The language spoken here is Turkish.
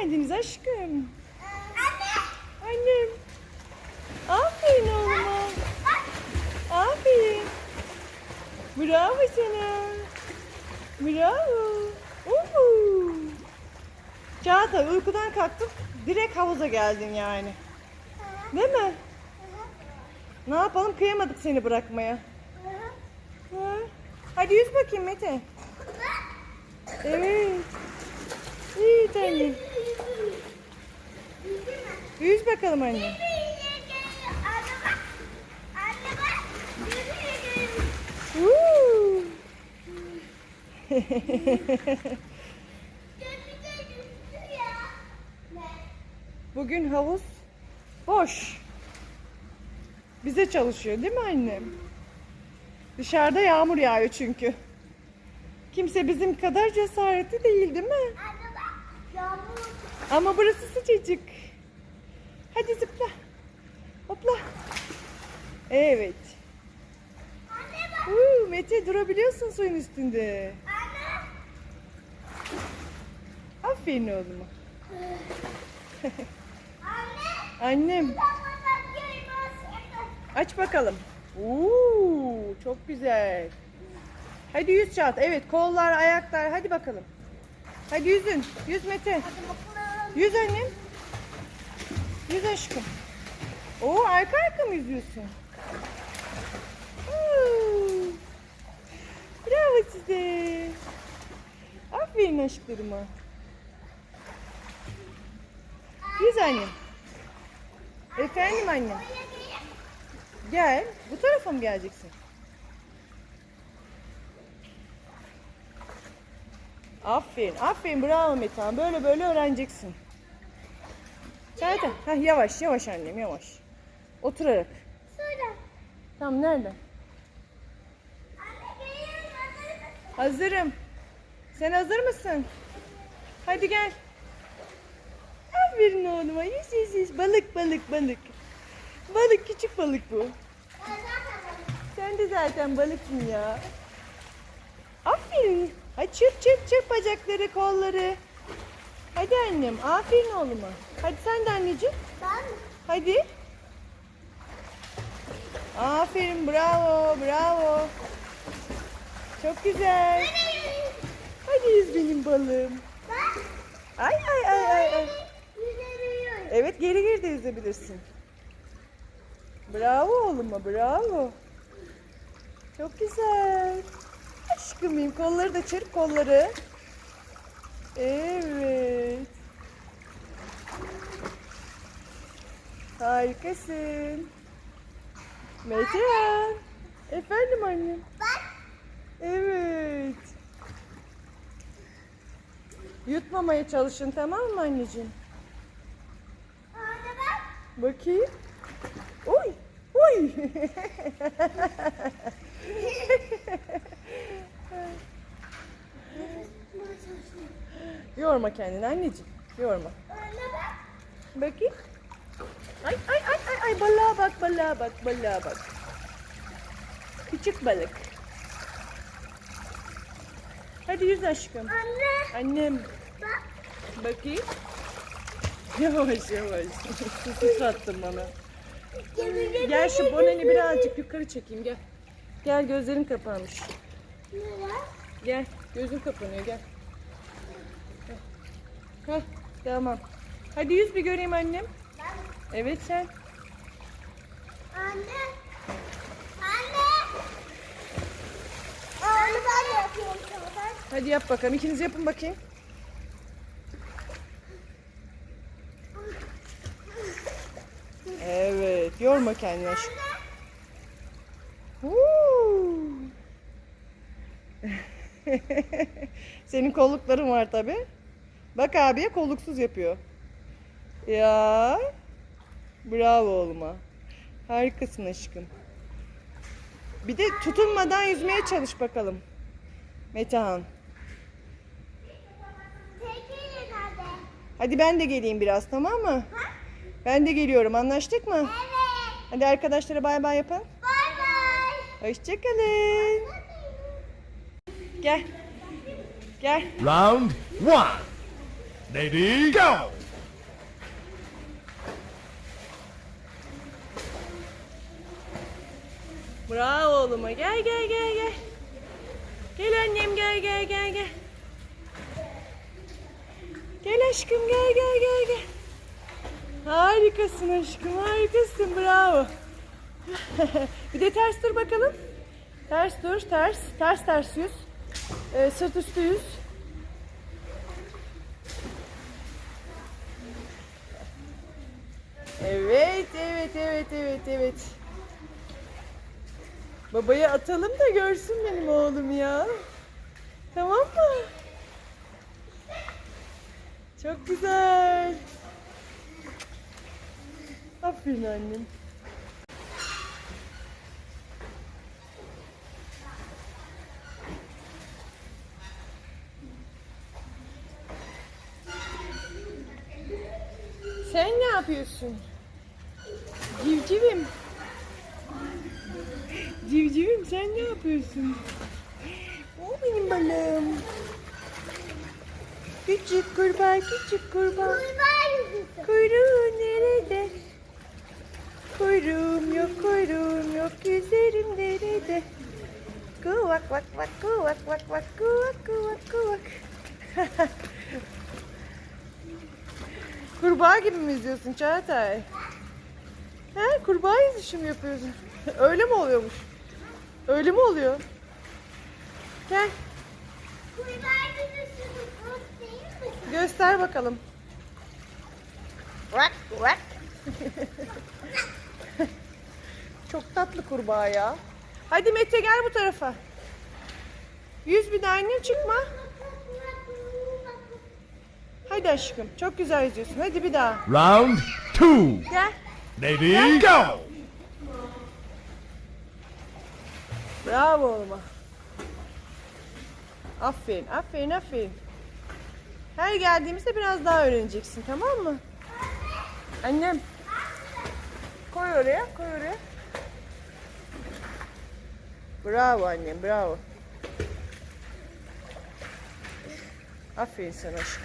geldiniz aşkım. Anne. Annem. Aferin oğluma. Aferin. Bravo sana. Bravo. Uhu. Çağatay uykudan kalktın direkt havuza geldin yani. Değil mi? Ne yapalım kıyamadık seni bırakmaya. Ha? Hadi yüz bakayım Mete. Evet. İyi tanem. Yüz bakalım anne. Woo! Bugün havuz boş. Bize çalışıyor değil mi annem? Dışarıda yağmur yağıyor çünkü. Kimse bizim kadar cesaretli değil değil mi? Ama burası sıcacık. Hadi zıpla. Hopla. Evet. Uuu, Mete durabiliyorsun suyun üstünde. Aferin oğluma. Annem aç bakalım. Uuu, çok güzel. Hadi yüz çat. Evet kollar, ayaklar. Hadi bakalım. Hadi yüzün. Yüz Mete. Yüz annem. Yüz aşkım. Oo arka arka mı yüzüyorsun? Bravo size. Aferin aşklarıma. Yüz annem. Efendim annem. Gel. Bu tarafa mı geleceksin? Aferin. Aferin. Bravo Metehan. Böyle böyle öğreneceksin. Zaten. Heh, yavaş yavaş annem yavaş. Oturarak. Tamam nerede? Hazırım. Sen hazır mısın? Hadi gel. Aferin oğluma. Yüz yüz yüz. Balık balık balık. Balık küçük balık bu. Sen de zaten balıksın ya. Aferin. Hadi çırp çırp çırp bacakları kolları. Hadi annem. Aferin oğluma. Hadi sen de anneciğim. Hadi. Aferin bravo bravo. Çok güzel. Hadi yüz benim balım. Ay ay ay ay. ay. Evet geri geri de yüzebilirsin. Bravo oğluma bravo. Çok güzel. Aşkım benim kolları da çırp kolları. Evet. Harikasın. Metehan. Efendim annem. Evet. Yutmamaya çalışın tamam mı anneciğim? Bakayım. Oy. Oy. Yorma kendini anneciğim. Yorma. Bakayım. Ay ay ay ay ay balığa bak balığa bak balığa bak. Küçük balık. Hadi yüz aşkım. Annem. Bakayım. Yavaş yavaş. Sıçrattın bana. Gel şu boneni birazcık yukarı çekeyim gel. Gel gözlerin kapanmış. Gel gözün kapanıyor gel. Heh, tamam. Hadi yüz bir göreyim annem. Evet sen. Anne. Anne. Onu ben de yapıyorum. Hadi yap bakalım. İkiniz yapın bakayım. Evet. Yorma kendini aşkım. Senin kollukların var tabi. Bak abiye kolluksuz yapıyor. Ya. Bravo oğluma. Harikasın aşkım. Bir de tutunmadan yüzmeye çalış bakalım. Metehan. Hadi ben de geleyim biraz tamam mı? Ben de geliyorum anlaştık mı? Evet. Hadi arkadaşlara bay bay yapın. Bay bay. Hoşçakalın. Gel. Gel. Round one. Lady, go! Bravo oğluma. Gel gel gel gel. Gel annem gel gel gel gel. Gel aşkım gel gel gel gel. Harikasın aşkım harikasın bravo. bir de ters dur bakalım. Ters dur ters ters ters yüz. Ee, sırt üstü yüz. Evet evet evet evet evet. Babaya atalım da görsün benim oğlum ya. Tamam mı? Çok güzel. Aferin annem. Sen ne yapıyorsun? Civcivim. Civcivim sen ne yapıyorsun? O benim balım. Küçük kurbağa, küçük kurbağa. Kuyruğun nerede? Kuyruğum yok, kuyruğum yok, yüzlerim nerede? Kuvak vak vak kuvak vak vak kuvak kuvak kuvak. kurbağa gibi mi yüzüyorsun Çağatay? He, kurbağa yüzüşü mü yapıyorsun? Öyle mi oluyormuş? Öyle mi oluyor? Gel, Kurbağa yüzüsü bu değil mi? göster bakalım. Vak vak. Çok tatlı kurbağa ya. Hadi Mete gel bu tarafa. Yüz bir de annem çıkma. Hadi aşkım. Çok güzel yüzüyorsun. Hadi bir daha. Round two. Gel. Lady, go! Bravo oğluma. Aferin, aferin, aferin. Her geldiğimizde biraz daha öğreneceksin tamam mı? Annem. Koy oraya, koy oraya. Bravo annem, bravo. Aferin sana aşkım.